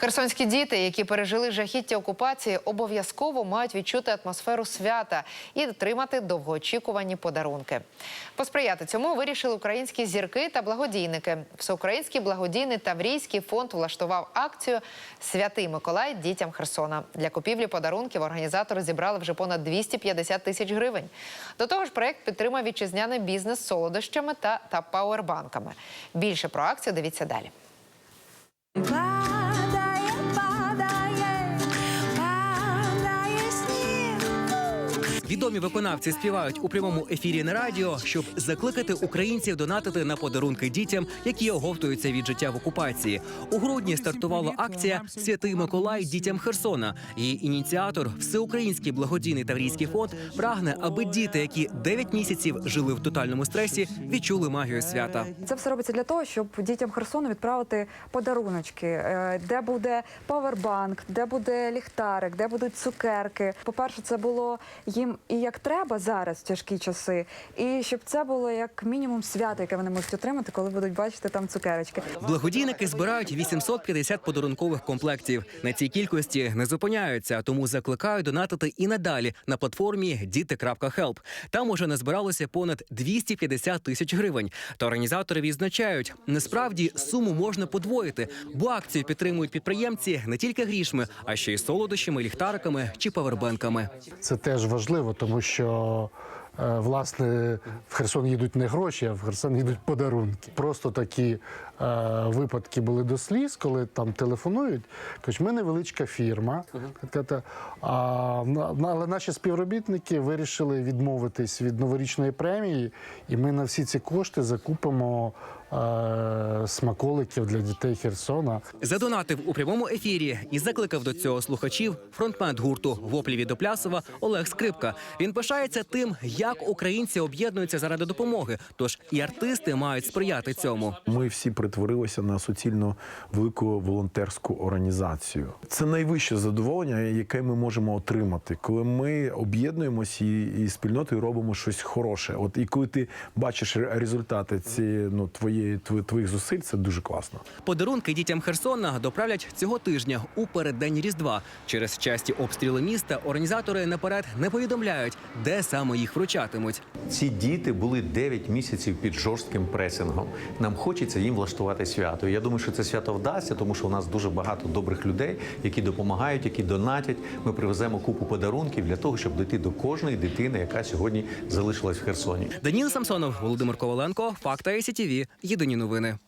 Херсонські діти, які пережили жахіття окупації, обов'язково мають відчути атмосферу свята і отримати довгоочікувані подарунки. Посприяти цьому вирішили українські зірки та благодійники. Всеукраїнський благодійний Таврійський фонд влаштував акцію Святий Миколай дітям Херсона. Для купівлі подарунків організатори зібрали вже понад 250 тисяч гривень. До того ж, проект підтримує вітчизняний бізнес солодощами та, та пауербанками. Більше про акцію дивіться далі. Відомі виконавці співають у прямому ефірі на радіо, щоб закликати українців донатити на подарунки дітям, які оговтуються від життя в окупації. У грудні стартувала акція Святий Миколай дітям Херсона. Її ініціатор, всеукраїнський благодійний Таврійський фонд, прагне, аби діти, які 9 місяців жили в тотальному стресі, відчули магію свята. Це все робиться для того, щоб дітям Херсону відправити подаруночки, е, де буде павербанк, де буде ліхтарик, де будуть цукерки. По-перше, це було їм і як треба зараз в тяжкі часи, і щоб це було як мінімум свято, яке вони можуть отримати, коли будуть бачити там цукерочки. Благодійники збирають 850 подарункових комплектів. На цій кількості не зупиняються, тому закликають донатити і надалі на платформі діти.хелп. Там уже назбиралося понад 250 тисяч гривень. Та організатори відзначають, насправді суму можна подвоїти, бо акцію підтримують підприємці не тільки грішми, а ще й солодощами, ліхтариками чи павербенками. Це теж важливо, тому що власне в Херсон їдуть не гроші, а в Херсон їдуть подарунки. Просто такі е, випадки були до сліз, коли там телефонують. Кажуть, ми невеличка фірма. А, але наші співробітники вирішили відмовитись від новорічної премії, і ми на всі ці кошти закупимо е, смаколиків для дітей Херсона. Задонатив у прямому ефірі і закликав до цього слухачів фронтмен гурту «Воплі від Оплясова» Олег Скрипка. Він пишається тим, як українці об'єднуються заради допомоги. Тож і артисти мають сприяти цьому. Ми всі притворилися на суцільно велику волонтерську організацію. Це найвище задоволення, яке ми можемо отримати, коли ми об'єднуємося і, і спільнотою робимо щось хороше. От і коли ти бачиш результати ці ну твої твоїх зусиль, це дуже класно. Подарунки дітям Херсона доправлять цього тижня у переддень Різдва. Через часті обстріли міста організатори наперед не повідомляють, де саме їх вручатимуть. Ці діти були 9 місяців під жорстким пресингом. Нам хочеться їм влаштувати свято. І Я думаю, що це свято вдасться, тому що у нас дуже багато добрих людей, які допомагають, які донатять. Ми привеземо купу подарунків для того, щоб дійти до кожної дитини, яка сьогодні залишилась в Херсоні. Даніл Самсонов, Володимир Коваленко, Факта СІТВ. Єдині новини.